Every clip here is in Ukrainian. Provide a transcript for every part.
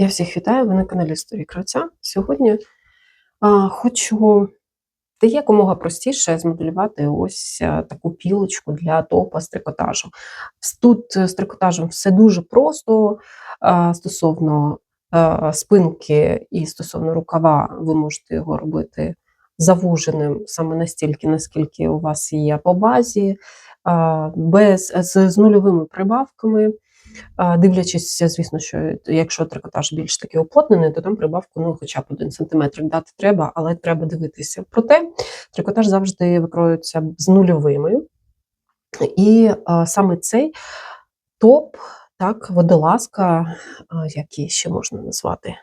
Я всіх вітаю, ви на каналі Історії Кравця. Сьогодні а, хочу та якомога простіше змоделювати ось таку пілочку для топа з трикотажу. Тут е, з трикотажем все дуже просто а, стосовно а, спинки і стосовно рукава, ви можете його робити завуженим саме настільки, наскільки у вас є по базі, а, без, з, з нульовими прибавками. Дивлячись, звісно, що якщо трикотаж більш такий уплотнений, то там прибавку ну, хоча б один сантиметр дати треба, але треба дивитися. Проте трикотаж завжди викроюється з нульовими. І а, саме цей топ, так, водолазка, як її ще можна назвати,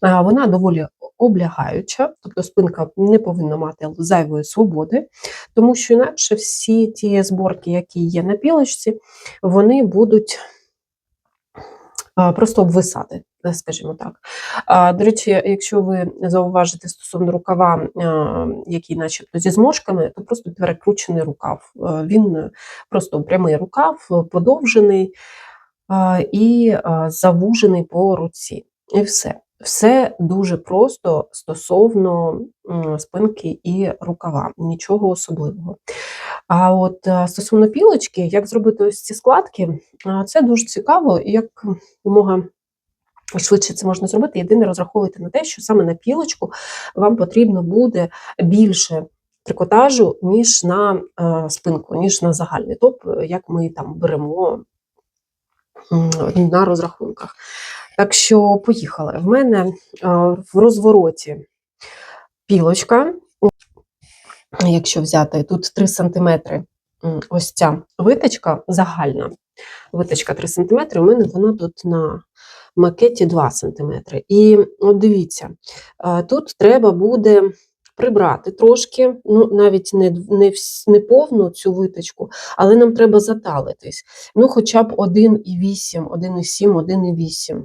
а, вона доволі облягаюча, тобто спинка не повинна мати зайвої свободи, тому що інакше всі ті зборки, які є на пілочці, вони будуть просто обвисати, скажімо так. До речі, якщо ви зауважите стосовно рукава, який начебто зі зморшками, то просто перекручений рукав. Він е, просто прямий рукав, е, подовжений і завужений по руці. І все. Все дуже просто стосовно спинки і рукава, нічого особливого. А от е, стосовно пілочки, як зробити ось ці складки, це дуже цікаво, і як умога швидше це можна зробити. Єдине розраховуйте на те, що саме на пілочку вам потрібно буде більше трикотажу, ніж на е, спинку, ніж на загальний топ, е, як ми там беремо на розрахунках. Так що поїхали. В мене е, в розвороті пілочка, якщо взяти тут 3 см, ось ця виточка загальна. Виточка 3 см, у мене вона тут на макеті 2 см. І от дивіться, тут треба буде прибрати трошки, ну навіть не, не, не повну цю виточку, але нам треба заталитись. Ну, хоча б 1,8, 1,7, 1,8.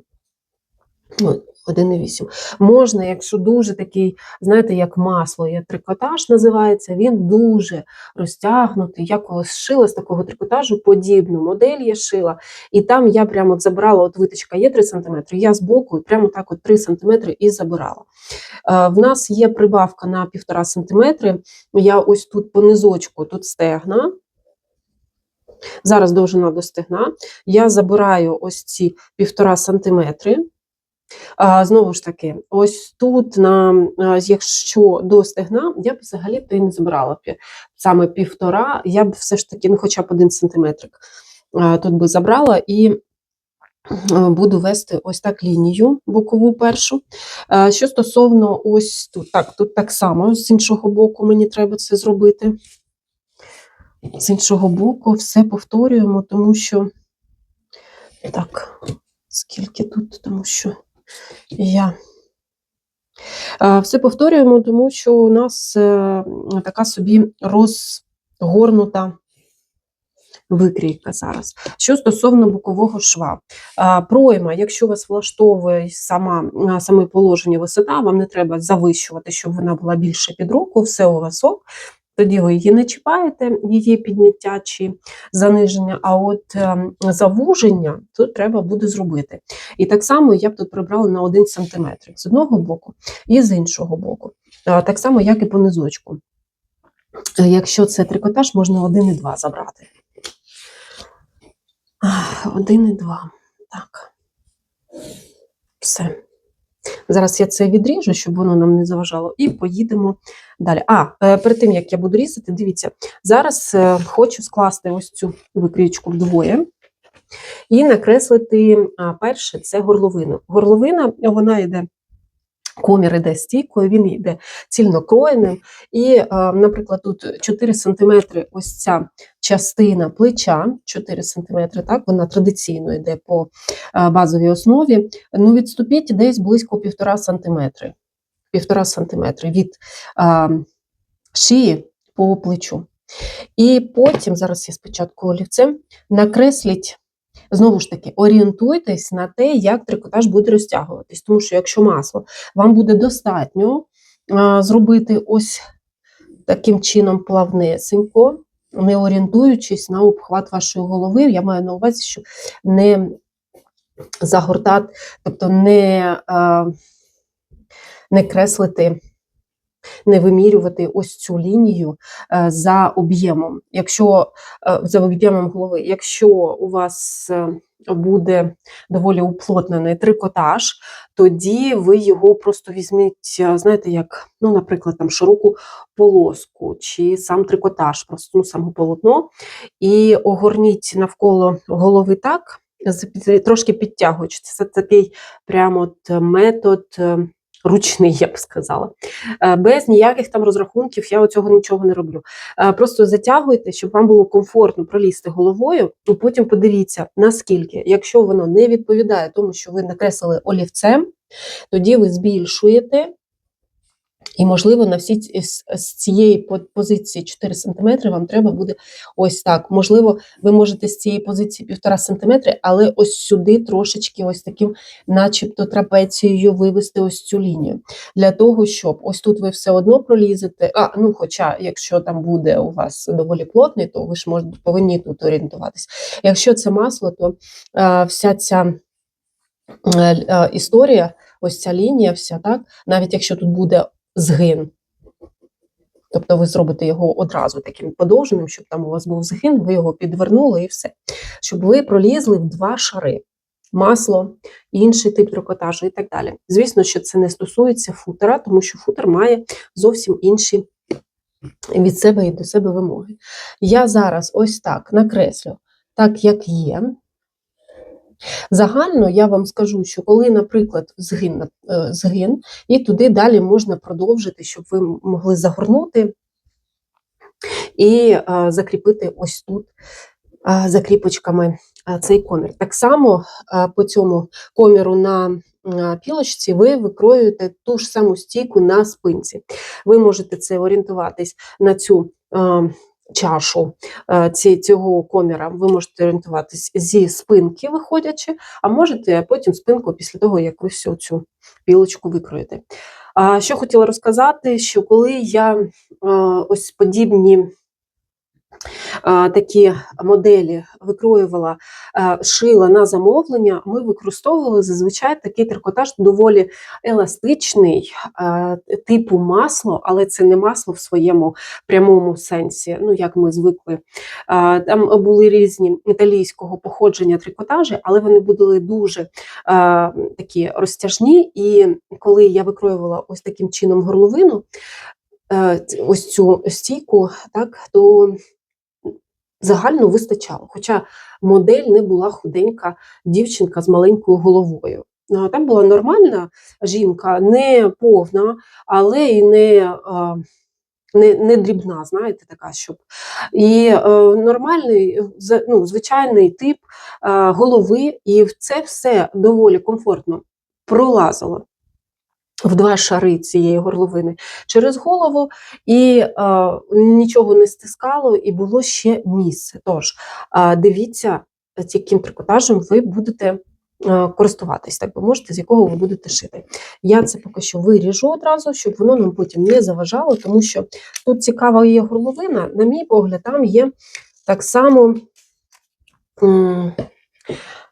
Ну, 1,8. Можна, якщо дуже такий, знаєте, як масло, є трикотаж називається, він дуже розтягнутий. Я колись шила з такого трикотажу подібну модель я шила, і там я прямо от забрала, от виточка є 3 см, я з боку прямо так от 3 см і забирала. Е, В нас є прибавка на 1,5 см, я ось тут по низочку, тут стегна, зараз довжина до стегна, я забираю ось ці 1,5 см, знову ж таки, ось тут, на, якщо до стегна, я б взагалі б не забирала пі- саме півтора, я б все ж таки, ну хоча б один сантиметрик тут би забрала і буду вести ось так лінію бокову першу. Що стосовно ось тут, так, тут так само, з іншого боку мені треба це зробити. З іншого боку, все повторюємо, тому що так, скільки тут, тому що я все повторюємо, тому що у нас е, така собі розгорнута викрійка зараз. Що стосовно бокового шва, пройма, якщо вас влаштовує сама, саме положення висота, вам не треба завищувати, щоб вона була більше під руку, все у вас ок. Тоді ви її не чіпаєте, її підняття чи заниження, а от е, завуження тут треба буде зробити. І так само я б тут прибрала на 1 см з одного боку і з іншого боку. Так само, як і по низочку. Е, Якщо це трикотаж, можна 1,2 забрати. 1,2. Так. Все. Зараз я це відріжу, щоб воно нам не заважало, і поїдемо далі. А, е, перед тим, як я буду різати, дивіться, зараз е, хочу скласти ось цю викрічку вдвоє і накреслити перше це горловину. Горловина, вона йде. Комір іде стійкою, він йде цільнокроєним. І, е, наприклад, тут 4 см ось ця частина плеча, 4 см, так, вона традиційно йде по е, базовій основі. Ну, відступіть десь близько 1,5 см. 1,5 см від е, шиї по плечу. І потім, зараз я спочатку олівцем, накресліть Знову ж таки, орієнтуйтесь на те, як трикотаж буде розтягуватись. Тому що якщо масло, вам буде достатньо а, зробити ось таким чином плавнесенько, не орієнтуючись на обхват вашої голови. Я маю на увазі, що не загортати, тобто не, е, не креслити, не вимірювати ось цю лінію е, за об'ємом. Якщо е, за об'ємом голови, якщо у вас е, буде доволі уплотнений трикотаж, тоді ви його просто візьміть, знаєте, як, ну, наприклад, там широку полоску чи сам трикотаж, просто ну, саме полотно, і огорніть навколо голови так, трошки підтягуючи. Це такий прямо от метод ручний, я б сказала. Е, Без ніяких там розрахунків я оцього нічого не роблю. Е, Просто затягуйте, щоб вам було комфортно пролізти головою, і потім подивіться, наскільки, якщо воно не відповідає тому, що ви накреслили олівцем, тоді ви збільшуєте. І, можливо, на всі з, цієї позиції 4 см вам треба буде ось так. Можливо, ви можете з цієї позиції 1,5 см, але ось сюди трошечки ось таким, начебто, трапецією вивести ось цю лінію. Для того, щоб ось тут ви все одно пролізете. А, ну, хоча, якщо там буде у вас доволі плотний, то ви ж можете, повинні тут орієнтуватись. Якщо це масло, то е, вся ця е, е, історія, ось ця лінія, вся так, навіть якщо тут буде згин. Тобто ви зробите його одразу таким подовженим, щоб там у вас був згин, ви його підвернули і все. Щоб ви пролізли в два шари. Масло, інший тип трикотажу і так далі. Звісно, що це не стосується футера, тому що футер має зовсім інші від себе і до себе вимоги. Я зараз ось так накреслю, так як є. Загально я вам скажу, що коли, наприклад, згин, е, згин, і туди далі можна продовжити, щоб ви могли загорнути і е, закріпити ось тут е, закріпочками цей комір. Так само по цьому коміру на пілочці ви викроюєте ту ж саму стійку на спинці. Ви можете це орієнтуватись на цю чашу е, ці, цього коміра. Ви можете орієнтуватись зі спинки, виходячи, а можете потім спинку після того, як ви всю цю пілочку викроєте. Що хотіла розказати, що коли я е, ось подібні такі моделі викроювала, шила на замовлення, ми використовували зазвичай такий трикотаж доволі еластичний, типу масло, але це не масло в своєму прямому сенсі, ну як ми звикли. Там були різні італійського походження трикотажі, але вони були дуже такі розтяжні. І коли я викроювала ось таким чином горловину, е, ось цю стійку, так, то загально вистачало. Хоча модель не була худенька дівчинка з маленькою головою. Там була нормальна жінка, не повна, але і не, не, не дрібна, знаєте, така, щоб. І е, нормальний, ну, звичайний тип голови, і це все доволі комфортно пролазило в два шари цієї горловини через голову, і е, нічого не стискало, і було ще місце. Тож е, дивіться, з яким трикотажем ви будете е, користуватись, так би можете, з якого ви будете шити. Я це поки що виріжу одразу, щоб воно нам потім не заважало, тому що тут цікава є горловина, на мій погляд, там є так само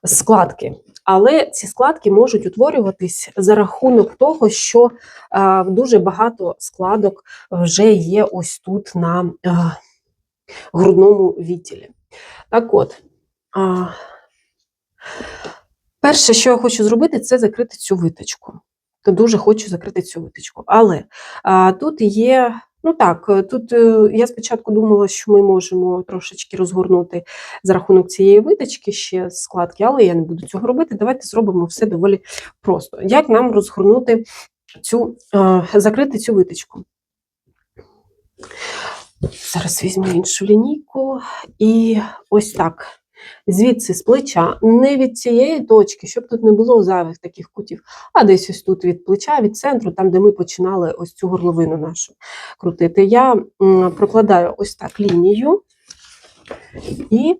складки. Але ці складки можуть утворюватись за рахунок того, що е, дуже багато складок вже є ось тут на е, грудному відділі. Так от, перше, що я хочу зробити, це закрити цю виточку. Дуже хочу закрити цю виточку. Але а, тут є. Ну так, е, тут е, я спочатку думала, що ми можемо трошечки розгорнути за рахунок цієї виточки ще складки, але я не буду цього робити. Давайте зробимо все доволі просто. Як нам розгорнути цю, е, закрити цю виточку? Зараз візьму іншу лінійку і ось так. Звідси з плеча, не від цієї точки, щоб тут не було зайвих таких кутів, а десь ось тут від плеча, від центру, там, де ми починали ось цю горловину нашу крутити. Я прокладаю ось так лінію і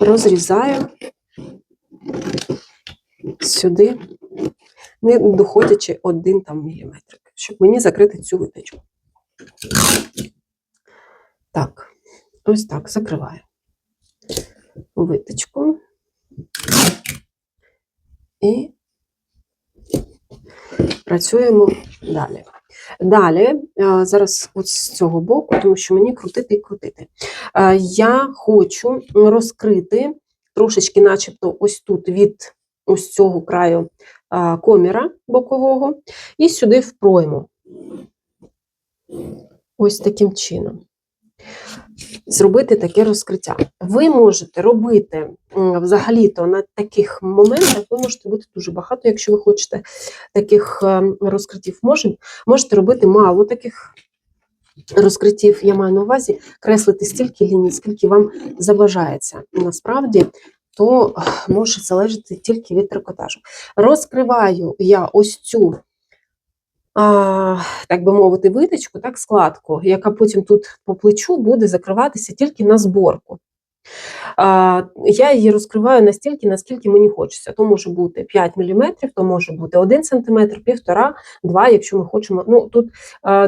розрізаю сюди, не доходячи один там міліметрик, щоб мені закрити цю виточку. Так, ось так закриваю виточку. І працюємо далі. Далі, е, зараз от з цього боку, тому що мені крутити і крутити. Е, Я хочу розкрити трошечки, начебто, ось тут від ось цього краю е, коміра бокового, і сюди в пройму. Ось таким чином. Зробити таке розкриття. Ви можете робити взагалі-то на таких моментах, ви можете робити дуже багато, якщо ви хочете таких е, розкриттів. Може, можете робити мало таких розкриттів, я маю на увазі, креслити стільки ліній, скільки вам забажається. Насправді, то може залежати тільки від трикотажу. Розкриваю я ось цю так би мовити, виточку, так, складку, яка потім тут по плечу буде закриватися тільки на зборку. Я її розкриваю настільки, наскільки мені хочеться. То може бути 5 мм, то може бути 1 см, 1,5, 2, якщо ми хочемо. Ну, Тут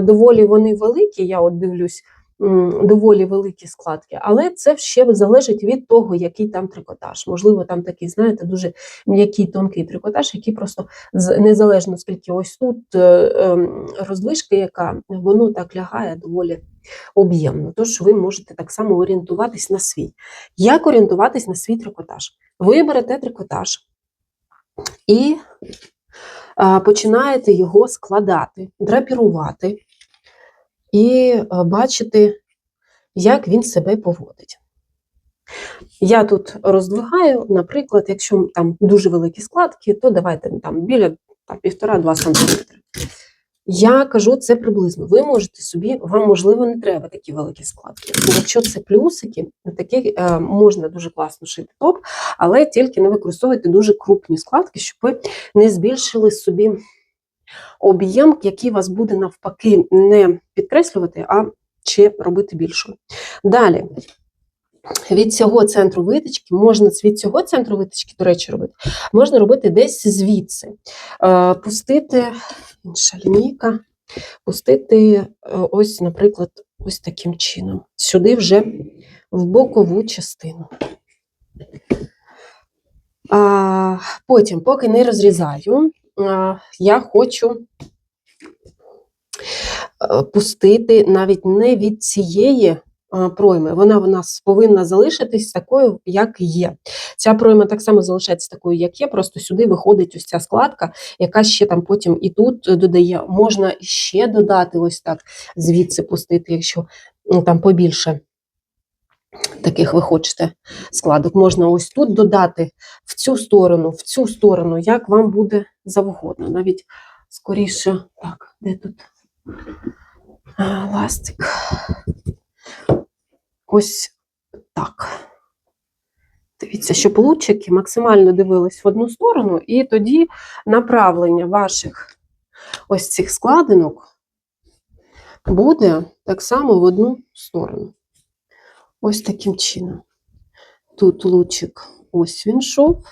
доволі вони великі, я от дивлюсь, доволі великі складки, але це ще залежить від того, який там трикотаж. Можливо, там такий, знаєте, дуже м'який тонкий трикотаж, який просто незалежно скільки ось тут е, ем, роздвижка, яка воно так лягає доволі об'ємно. Тож ви можете так само орієнтуватись на свій. Як орієнтуватись на свій трикотаж? Ви берете трикотаж і починаєте його складати, драпірувати і е, бачити, як він себе поводить. Я тут роздвигаю, наприклад, якщо там дуже великі складки, то давайте там біля 1,5-2 см. Я кажу це приблизно. Ви можете собі, вам можливо не треба такі великі складки. Якщо це плюсики, такі е, можна дуже класно шити топ, але тільки не використовуйте дуже крупні складки, щоб ви не збільшили собі об'єм, який вас буде навпаки не підкреслювати, а ще робити більшою. Далі. Від цього центру виточки, можна від цього центру виточки, до речі, робити, можна робити десь звідси. Е, Пустити, інша лінійка, пустити е, ось, наприклад, ось таким чином. Сюди вже в бокову частину. А, Потім, поки не розрізаю, я хочу е, пустити навіть не від цієї пройми. Вона в нас повинна залишитись такою, як є. Ця пройма так само залишається такою, як є, просто сюди виходить ось ця складка, яка ще там потім і тут додає. Можна ще додати ось так, звідси пустити, якщо ну, там побільше таких ви хочете складок. Можна ось тут додати в цю сторону, в цю сторону, як вам буде завгодно. Навіть скоріше, так, де тут А, ластик? Ось так. Дивіться, щоб лучики максимально дивились в одну сторону, і тоді направлення ваших ось цих складинок буде так само в одну сторону. Ось таким чином. Тут лучик, ось він йшов,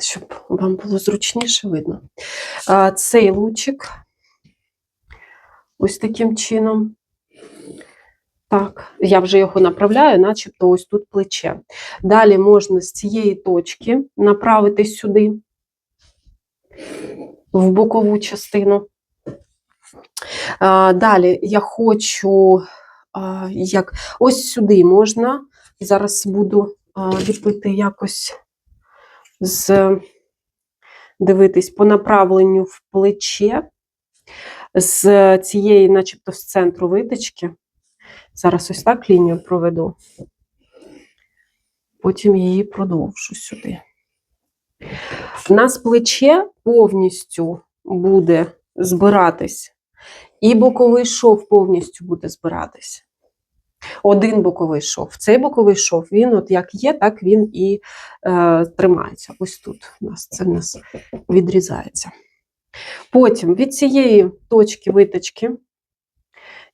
щоб вам було зручніше видно. А, Цей лучик ось таким чином. Так, я вже його направляю, начебто ось тут плече. Далі можна з цієї точки направити сюди, в бокову частину. А, Далі я хочу, як ось сюди можна. Зараз буду а, ліпити якось з дивитись по направленню в плече з цієї, начебто, з центру виточки. Зараз ось так лінію проведу, потім її продовжу сюди. У нас плече повністю буде збиратись, і боковий шов повністю буде збиратись. Один боковий шов. Цей боковий шов, він от як є, так він і е, тримається. Ось тут у нас це в нас відрізається. Потім від цієї точки виточки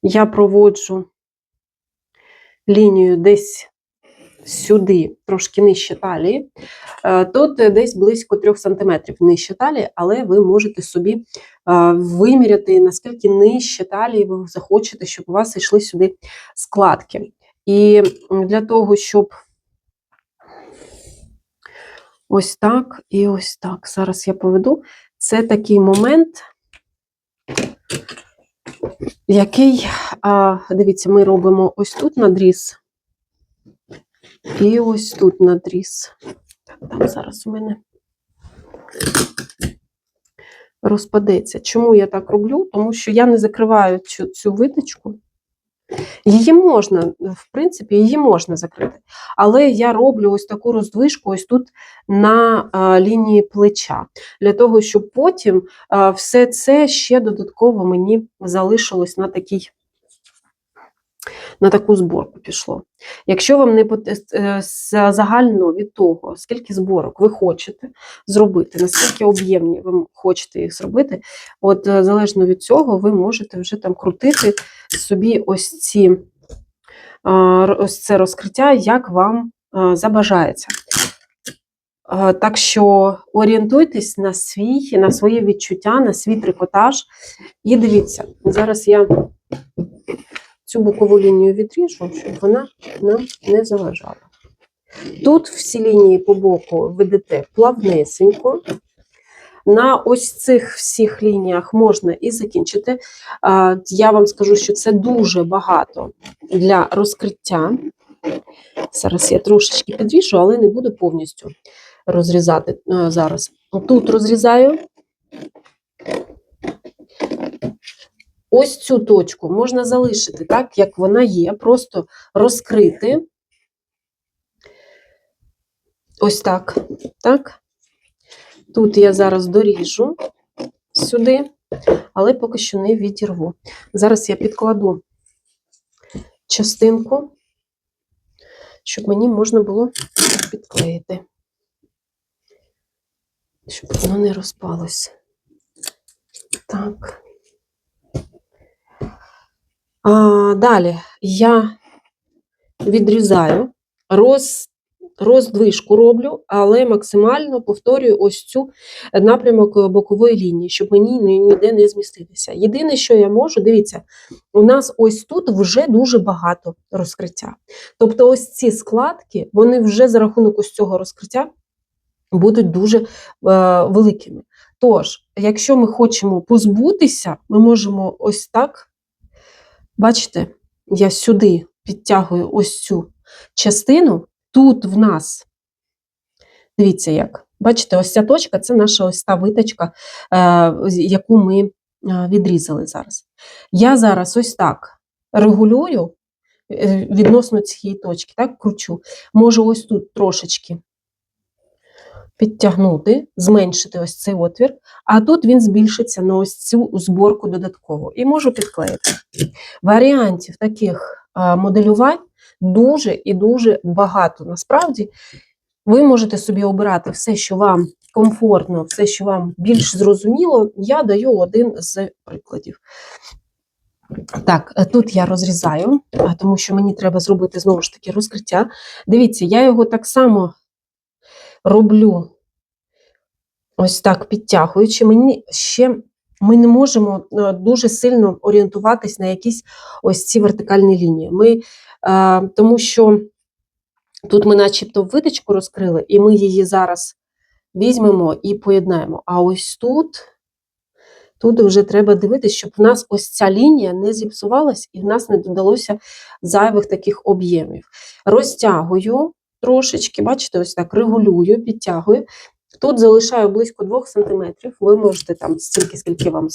я проводжу лінію десь сюди, трошки нижче талії. Е, Тут десь близько 3 см нижче талії, але ви можете собі е, виміряти, наскільки нижче талії ви захочете, щоб у вас йшли сюди складки. І для того, щоб Ось так і ось так. Зараз я поведу. Це такий момент, який, дивіться, ми робимо ось тут надріз. І ось тут надріз. Так, там зараз у мене розпадеться. Чому я так роблю? Тому що я не закриваю цю, цю виточку. Її можна, в принципі, її можна закрити. Але я роблю ось таку роздвижку ось тут на а, лінії плеча, для того, щоб потім а, все це ще додатково мені залишилось на такій. На таку зборку пішло. Якщо вам не е, з- загально від того, скільки зборок ви хочете зробити, наскільки об'ємні ви хочете їх зробити, от е, залежно від цього, ви можете вже там крутити собі ось ці ось це розкриття, як вам забажається. Так що орієнтуйтесь на свій, на своє відчуття, на свій трикотаж. І дивіться, зараз я цю бокову лінію відріжу, щоб вона нам не заважала. Тут всі лінії по боку ведете плавнесенько. На ось цих всіх лініях можна і закінчити. Я вам скажу, що це дуже багато для розкриття. Зараз я трошечки підріжу, але не буду повністю розрізати зараз. Тут розрізаю. Ось цю точку можна залишити так, як вона є, просто розкрити. Ось так. так. Тут я зараз доріжу сюди, але поки що не відірву. Зараз я підкладу частинку, щоб мені можна було підклеїти, щоб воно не розпалося. Так. А, далі я відрізаю, роз, роздвижку роблю, але максимально повторюю ось цю напрямок бокової лінії, щоб мені ніде не зміститися. Єдине, що я можу, дивіться, у нас ось тут вже дуже багато розкриття. Тобто, ось ці складки, вони вже за рахунок ось цього розкриття будуть дуже е, великими. Тож, якщо ми хочемо позбутися, ми можемо ось так. Бачите, я сюди підтягую ось цю частину. Тут в нас, дивіться як, бачите, ось ця точка це наша ось та виточка, е, яку ми е, відрізали зараз. Я зараз ось так регулюю е, відносно цієї точки, так, кручу. Можу ось тут трошечки підтягнути, зменшити ось цей отвір, а тут він збільшиться на ось цю зборку додатково. І можу підклеїти. Варіантів таких а, моделювань дуже і дуже багато. Насправді, ви можете собі обирати все, що вам комфортно, все, що вам більш зрозуміло. Я даю один з прикладів. Так, е, тут я розрізаю, тому що мені треба зробити знову ж таки розкриття. Дивіться, я його так само роблю ось так підтягуючи. Мені ще ми не можемо е, дуже сильно орієнтуватись на якісь ось ці вертикальні лінії. Ми, е, тому що тут ми начебто виточку розкрили, і ми її зараз візьмемо і поєднаємо. А ось тут. Тут вже треба дивитися, щоб в нас ось ця лінія не зіпсувалась і в нас не додалося зайвих таких об'ємів. Розтягую трошечки, бачите, ось так регулюю, підтягую. Тут залишаю близько 2 см. Ви можете там стільки, скільки вам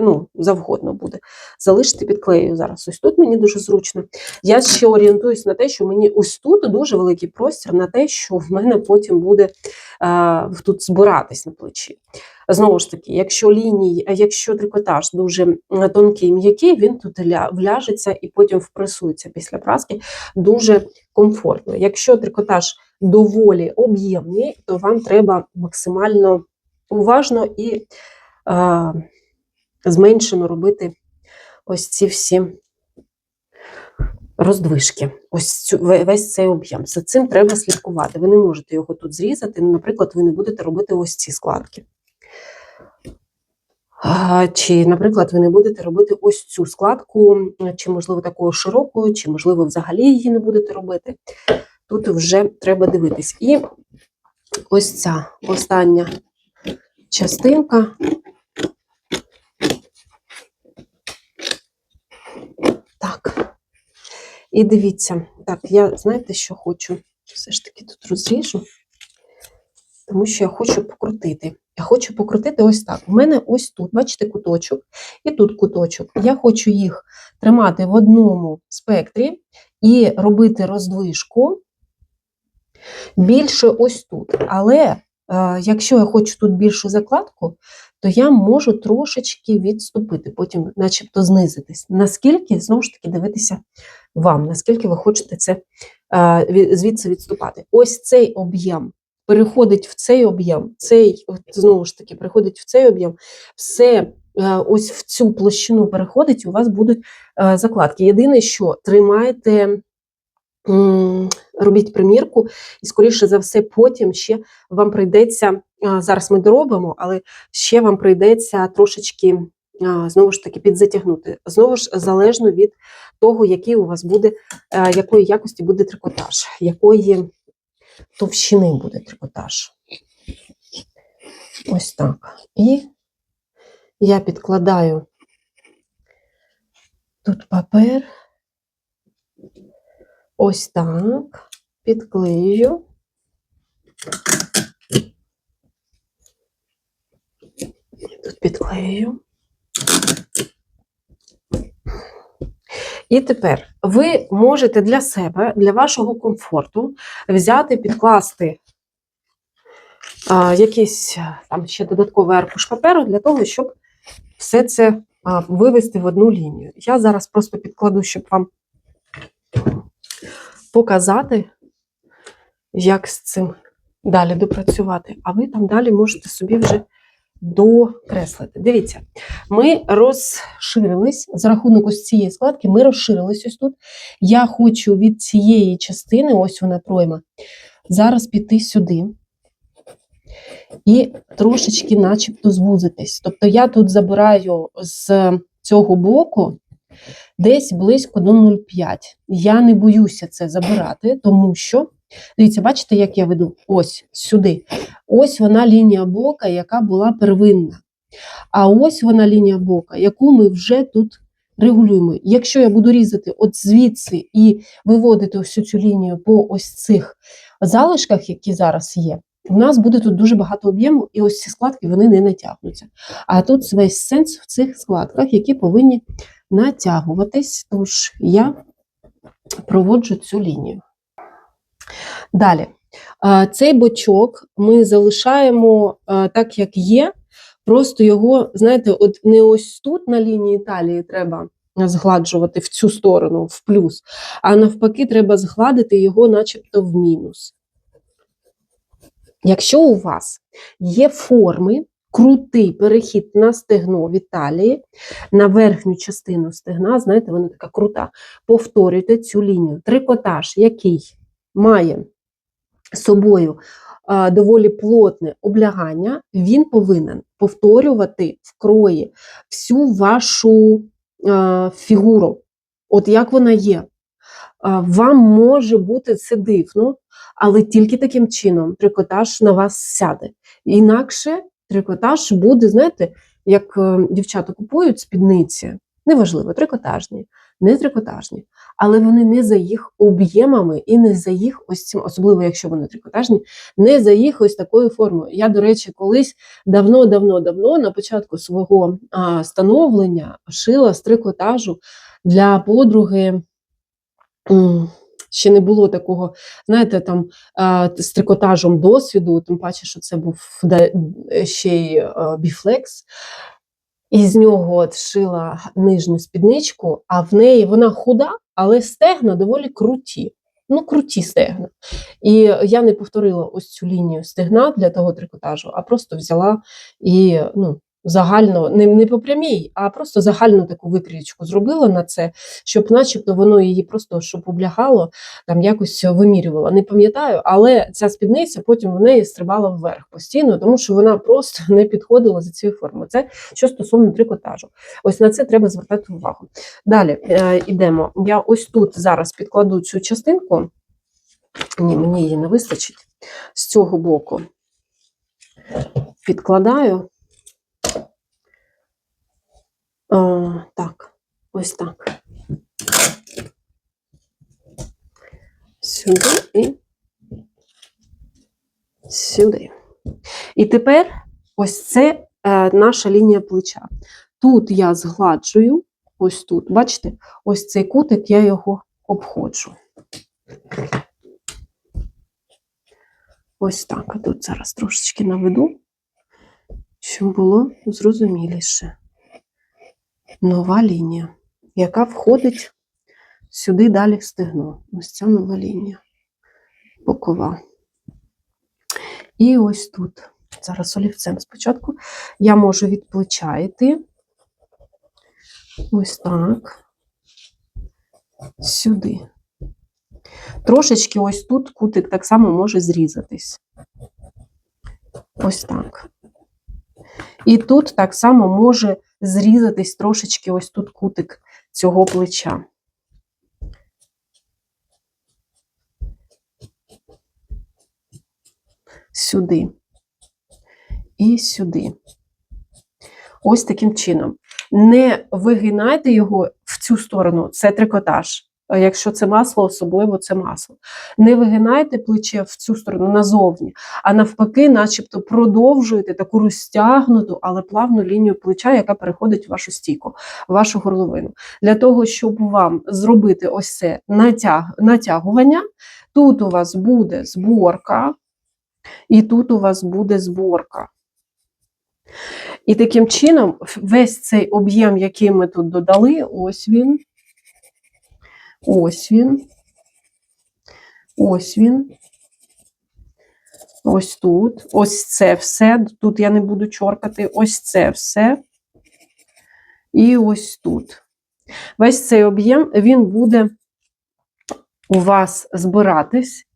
ну, завгодно буде. Залишити підклею зараз. Ось тут мені дуже зручно. Я ще орієнтуюсь на те, що мені ось тут дуже великий простір на те, що в мене потім буде тут збиратись на плечі. Знову ж таки, якщо лінії, якщо трикотаж дуже тонкий, м'який, він тут вляжеться і потім впресується після праски дуже комфортно. Якщо трикотаж доволі об'ємний, то вам треба максимально уважно і е, зменшено робити ось ці всі роздвижки. Ось цю, весь цей об'єм. За цим треба слідкувати. Ви не можете його тут зрізати. ну, Наприклад, ви не будете робити ось ці складки. Чи, наприклад, ви не будете робити ось цю складку, чи, можливо, такою широкою, чи, можливо, взагалі її не будете робити. Тут вже треба дивитись. І ось ця остання частинка. Так. І дивіться, так, я знаєте, що хочу? Все ж таки тут розріжу, тому що я хочу покрутити. Я хочу покрутити ось так. У мене ось тут, бачите, куточок, і тут куточок. Я хочу їх тримати в одному спектрі і робити роздвижку більше ось тут. Але е, якщо я хочу тут більшу закладку, то я можу трошечки відступити, потім, начебто, знизитись. Наскільки, знову ж таки, дивитися вам, наскільки ви хочете це е, звідси відступати. Ось цей об'єм переходить в цей об'єм, цей, знову ж таки, переходить в цей об'єм, все е, ось в цю площину переходить, у вас будуть е, закладки. Єдине, що тримайте. Робіть примірку, і, скоріше за все, потім ще вам прийдеться, зараз ми доробимо, але ще вам прийдеться трошечки, знову ж таки, підзатягнути. Знову ж, залежно від того, який у вас буде, е, якої якості буде трикотаж, якої товщини буде трикотаж. Ось так. І я підкладаю тут папер. Ось так. Підклею. Тут підклею. І тепер ви можете для себе, для вашого комфорту, взяти, підкласти а, якийсь там ще додатковий аркуш паперу для того, щоб все це а, вивести в одну лінію. Я зараз просто підкладу, щоб вам показати, як з цим далі допрацювати. А ви там далі можете собі вже докреслити. Дивіться, ми розширились за рахунок ось цієї складки, ми розширились ось тут. Я хочу від цієї частини, ось вона пройма, зараз піти сюди. І трошечки, начебто, звузитись. Тобто я тут забираю з цього боку десь близько до 0,5. Я не боюся це забирати, тому що, дивіться, бачите, як я веду? Ось сюди. Ось вона лінія бока, яка була первинна. А ось вона лінія бока, яку ми вже тут регулюємо. Якщо я буду різати от звідси і виводити ось цю лінію по ось цих залишках, які зараз є, у нас буде тут дуже багато об'єму, і ось ці складки вони не натягнуться. А тут весь сенс в цих складках, які повинні натягуватись. Тож я проводжу цю лінію. Далі. Цей бочок ми залишаємо так, як є. Просто його, знаєте, от не ось тут на лінії талії треба згладжувати в цю сторону, в плюс, а навпаки, треба згладити його, начебто, в мінус. Якщо у вас є форми, крутий перехід на стегно від талії, на верхню частину стегна, знаєте, вона така крута, повторюйте цю лінію. Трикотаж, який має собою доволі плотне облягання, він повинен повторювати в крої всю вашу фігуру, от як вона є. Вам може бути це дивно, але тільки таким чином трикотаж на вас сяде. Інакше трикотаж буде, знаєте, як е, дівчата купують спідниці, неважливо, трикотажні, не трикотажні, але вони не за їх об'ємами і не за їх ось цим, особливо якщо вони трикотажні, не за їх ось такою формою. Я, до речі, колись давно-давно-давно на початку свого а, становлення шила з трикотажу для подруги. Ще не було такого, знаєте, там з трикотажем досвіду, тим паче, що це був ще й біфлекс. І з нього от шила нижню спідничку, а в неї вона худа, але стегна доволі круті. Ну, круті стегна. І я не повторила ось цю лінію стегна для того трикотажу, а просто взяла і ну, загально, не, не по прямій, а просто загальну таку викрійку зробила на це, щоб начебто воно її просто щоб облягало, там якось вимірювала. Не пам'ятаю, але ця спідниця потім в неї стрибала вверх постійно, тому що вона просто не підходила за цією формою. Це що стосовно трикотажу. Ось на це треба звертати увагу. Далі е, йдемо. Я ось тут зараз підкладу цю частинку. Ні, мені її не вистачить. з цього боку підкладаю. О, так, ось так. Сюди і сюди. І тепер ось це е, наша лінія плеча. Тут я згладжую, ось тут, бачите, ось цей кутик, я його обходжу. Ось так. А тут зараз трошечки наведу, щоб було зрозуміліше. Нова лінія, яка входить сюди далі в стегно. Ось ця нова лінія. Бокова. І ось тут. Зараз олівцем спочатку. Я можу від плеча йти. Ось так. Сюди. Трошечки ось тут кутик так само може зрізатись. Ось так. І тут так само може зрізатись трошечки ось тут кутик цього плеча. Сюди. І сюди. Ось таким чином. Не вигинайте його в цю сторону, це трикотаж. А Якщо це масло, особливо це масло. Не вигинайте плече в цю сторону назовні, а навпаки, начебто продовжуєте таку розтягнуту, але плавну лінію плеча, яка переходить в вашу стійку, в вашу горловину. Для того, щоб вам зробити ось це натяг, натягування, тут у вас буде зборка, і тут у вас буде зборка. І таким чином, весь цей об'єм, який ми тут додали, ось він. Ось він. Ось він. Ось тут. Ось це все. Тут я не буду чоркати. Ось це все. І ось тут. Весь цей об'єм він буде у вас збиратись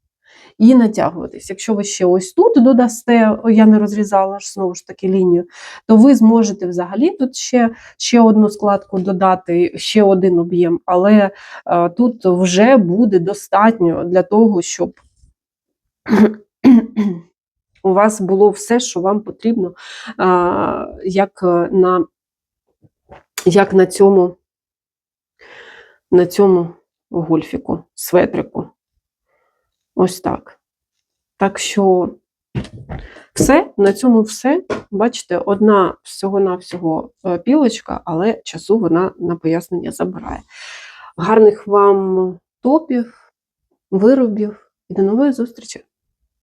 і натягуватись. Якщо ви ще ось тут додасте, я не розрізала ж знову ж таки лінію, то ви зможете взагалі тут ще, ще одну складку додати, ще один об'єм, але е, тут вже буде достатньо для того, щоб у вас було все, що вам потрібно, а, як на, як на цьому, на цьому гольфіку, светрику. Ось так. Так що все, на цьому все. Бачите, одна всього-навсього е, пілочка, але часу вона на пояснення забирає. Гарних вам топів, виробів і до нової зустрічі!